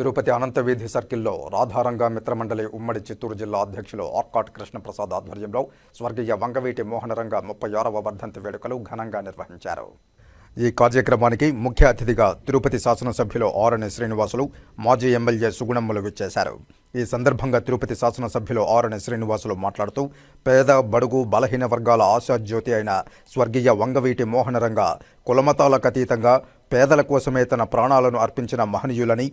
తిరుపతి అనంతవీధి సర్కిల్లో రాధారంగ మిత్రమండలి ఉమ్మడి చిత్తూరు జిల్లా అధ్యక్షులు ఆర్కాట్ కృష్ణప్రసాద్ ఆధ్వర్యంలో స్వర్గీయ వంగవీటి మోహనరంగ ముప్పై ఆరవ వర్ధంతి వేడుకలు ఘనంగా నిర్వహించారు. ఈ కార్యక్రమానికి ముఖ్య అతిథిగా తిరుపతి శాసనసభ్యులు ఆరణి శ్రీనివాసులు మాజీ ఎమ్మెల్యే సుగుణమ్మలు విచ్చేశారు. ఈ సందర్భంగా తిరుపతి శాసనసభ్యులు ఆరణి శ్రీనివాసులు మాట్లాడుతూ పేద బడుగు బలహీన వర్గాల ఆశాజ్యోతి అయిన స్వర్గీయ వంగవీటి మోహనరంగ కులమతాలకు అతీతంగా పేదల కోసమే తన ప్రాణాలను అర్పించిన మహనీయులని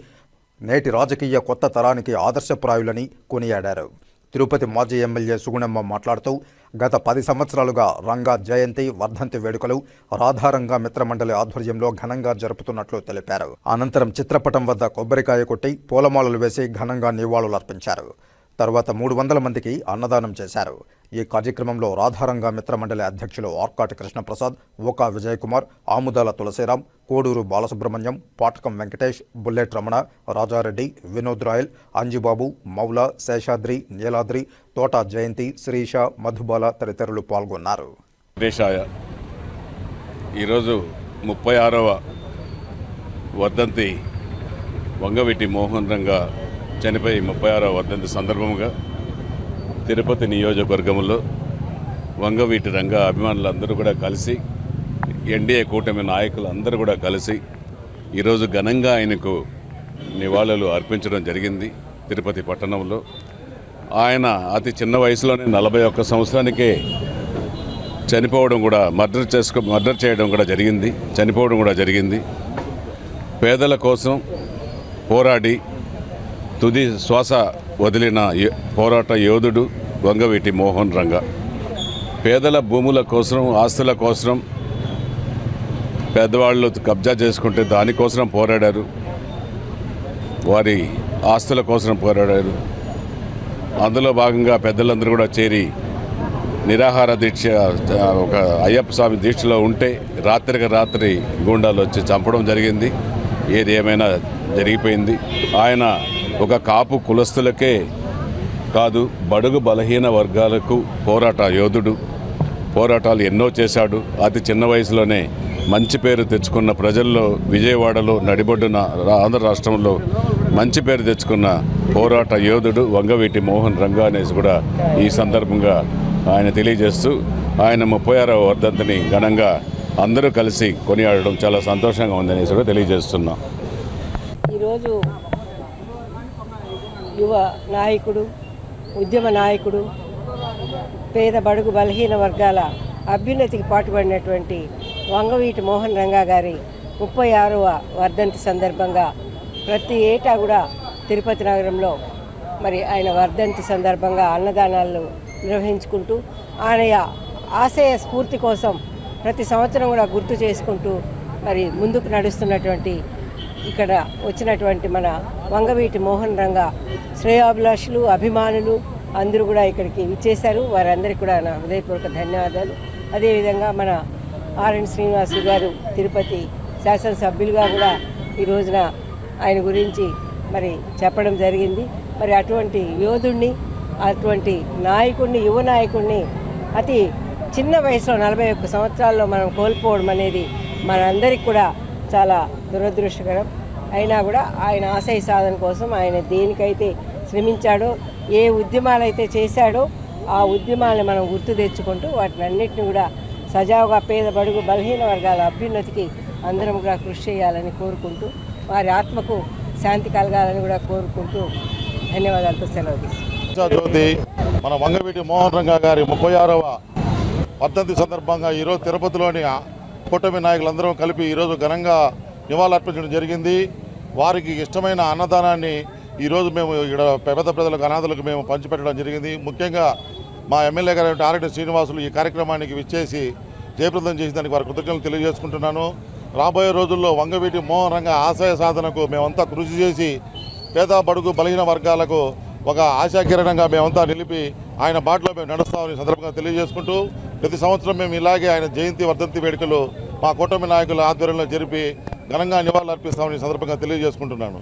నేటి రాజకీయ కొత్త తరానికి ఆదర్శప్రాయులని కొనియాడారు. తిరుపతి మాజీ ఎమ్మెల్యే సుగుణమ్మ మాట్లాడుతూ గత పది సంవత్సరాలుగా రంగా జయంతి వర్ధంతి వేడుకలు రాధారంగా మిత్రమండలి ఆధ్వర్యంలో ఘనంగా జరుపుతున్నట్లు తెలిపారు. అనంతరం చిత్రపటం వద్ద కొబ్బరికాయ కొట్టి పూలమాలలు వేసి ఘనంగా నివాళులర్పించారు. తర్వాత మూడు వందల మందికి అన్నదానం చేశారు. ఈ కార్యక్రమంలో రాధారంగ మిత్రమండలి అధ్యక్షులు ఆర్కాటి కృష్ణప్రసాద్ ఓకా విజయకుమార్ ఆముదాల తులసీరాం కోడూరు బాలసుబ్రహ్మణ్యం పాటకం వెంకటేష్ బుల్లెట్ రమణ రాజారెడ్డి వినోద్ రాయల్ అంజిబాబు మౌల శేషాద్రి నీలాద్రి తోట జయంతి శ్రీష మధుబాల తదితరులు పాల్గొన్నారు. దేశాయ ఈరోజు ముప్పై ఆరవ వర్ధంతి వంగవీటి మోహన్ రంగా చనిపోయి ముప్పై ఆరవ వర్ధంతి సందర్భంగా తిరుపతి నియోజకవర్గంలో వంగవీటి రంగ అభిమానులందరూ కూడా కలిసి ఎన్డీఏ కూటమి నాయకులు అందరూ కూడా కలిసి ఈరోజు ఘనంగా ఆయనకు నివాళులు అర్పించడం జరిగింది తిరుపతి పట్టణంలో. ఆయన అతి చిన్న వయసులోనే నలభై ఒక్క సంవత్సరానికే చనిపోవడం కూడా మర్డర్ చేసుకో మర్డర్ చేయడం కూడా జరిగింది చనిపోవడం కూడా జరిగింది. పేదల కోసం పోరాడి తుది శ్వాస వదిలిన పోరాట యోధుడు వంగవీటి మోహన్ రంగ. పేదల భూముల కోసం ఆస్తుల కోసం పెద్దవాళ్ళు కబ్జా చేసుకుంటే దానికోసం పోరాడారు. వారి ఆస్తుల కోసం పోరాడారు. అందులో భాగంగా పెద్దలందరూ కూడా చేరి నిరాహార దీక్ష ఒక అయ్యప్ప స్వామి దీక్షలో ఉంటే రాత్రికి రాత్రి గూండాలు వచ్చి చంపడం జరిగింది. ఏది ఏమైనా జరిగిపోయింది. ఆయన ఒక కాపు కులస్తులకే కాదు బడుగు బలహీన వర్గాలకు పోరాట యోధుడు. పోరాటాలు ఎన్నో చేశాడు. అతి చిన్న వయసులోనే మంచి పేరు తెచ్చుకున్న ప్రజల్లో విజయవాడలో నడిబొడ్డున ఆంధ్ర రాష్ట్రంలో మంచి పేరు తెచ్చుకున్న పోరాట యోధుడు వంగవీటి మోహన్ రంగా అనేసి కూడా ఈ సందర్భంగా ఆయన తెలియజేస్తూ ఆయన ముప్పై ఆరవ వర్ధంతిని ఘనంగా అందరూ కలిసి కొనియాడడం చాలా సంతోషంగా ఉందనేసి కూడా తెలియజేస్తున్నాం. ఈరోజు యువ నాయకుడు ఉద్యమ నాయకుడు పేద బడుగు బలహీన వర్గాల అభ్యున్నతికి పాటుపడినటువంటి వంగవీటి మోహన్ రంగా గారి ముప్పై ఆరవ వర్ధంతి సందర్భంగా ప్రతి ఏటా కూడా తిరుపతి నగరంలో మరి ఆయన వర్ధంతి సందర్భంగా అన్నదానాలు నిర్వహించుకుంటూ ఆయన ఆశయ స్ఫూర్తి కోసం ప్రతి సంవత్సరం కూడా గుర్తు చేసుకుంటూ మరి ముందుకు నడుస్తున్నటువంటి ఇక్కడ వచ్చినటువంటి మన వంగవీటి మోహన్ రంగ శ్రేయాభిలాషులు అభిమానులు అందరూ కూడా ఇక్కడికి విచ్చేశారు. వారందరికీ కూడా నా హృదయపూర్వక ధన్యవాదాలు. అదేవిధంగా మన ఆర్ఎన్ శ్రీనివాసు గారు తిరుపతి శాసనసభ్యులుగా కూడా ఈ రోజున ఆయన గురించి మరి చెప్పడం జరిగింది. మరి అటువంటి యోధుణ్ణి అటువంటి నాయకుడిని యువ నాయకుడిని అతి చిన్న వయసులో నలభై ఒక్క సంవత్సరాల్లో మనం కోల్పోవడం అనేది మనందరికీ కూడా చాలా దురదృష్టకరం. అయినా కూడా ఆయన ఆశయ సాధన కోసం ఆయన దేనికైతే శ్రమించాడో ఏ ఉద్యమాలు అయితే చేశాడో ఆ ఉద్యమాలను మనం గుర్తు తెచ్చుకుంటూ వాటిని అన్నిటిని కూడా సజావుగా పేద బడుగు బలహీన వర్గాల అభ్యున్నతికి అందరం కూడా కృషి చేయాలని కోరుకుంటూ వారి ఆత్మకు శాంతి కలగాలని కూడా కోరుకుంటూ ధన్యవాదాలతో సెలవు జ్యోతి మన వంగవీటి మోహన్ రంగా గారి ముప్పై ఆరవ వర్ధంతి సందర్భంగా ఈరోజు తిరుపతిలోని కూటమి నాయకులందరం కలిపి ఈరోజు ఘనంగా నివాళులర్పించడం జరిగింది. వారికి ఇష్టమైన అన్నదానాన్ని ఈరోజు మేము ఇక్కడ పేద ప్రజలకు అనాథులకు మేము పంచిపెట్టడం జరిగింది. ముఖ్యంగా మా ఎమ్మెల్యే గారు ఆర్ఎడ్డి శ్రీనివాసులు ఈ కార్యక్రమానికి విచ్చేసి జయప్రదం చేసిన వారి కృతజ్ఞతలు తెలియజేసుకుంటున్నాను. రాబోయే రోజుల్లో వంగవీటి మోహన్ రంగ ఆశయ సాధనకు మేమంతా కృషి చేసి పేద బడుగు బలహీన వర్గాలకు ఒక ఆశాకిరణంగా మేమంతా నిలిపి ఆయన బాటలో మేము నడుస్తామని సందర్భంగా తెలియజేసుకుంటూ ప్రతి సంవత్సరం మేము ఇలాగే ఆయన జయంతి వర్ధంతి వేడుకలు మా కూటమి నాయకుల ఆధ్వర్యంలో జరిపి ఘనంగా నివాళులు అర్పిస్తామని సందర్భంగా తెలియజేసుకుంటున్నాను.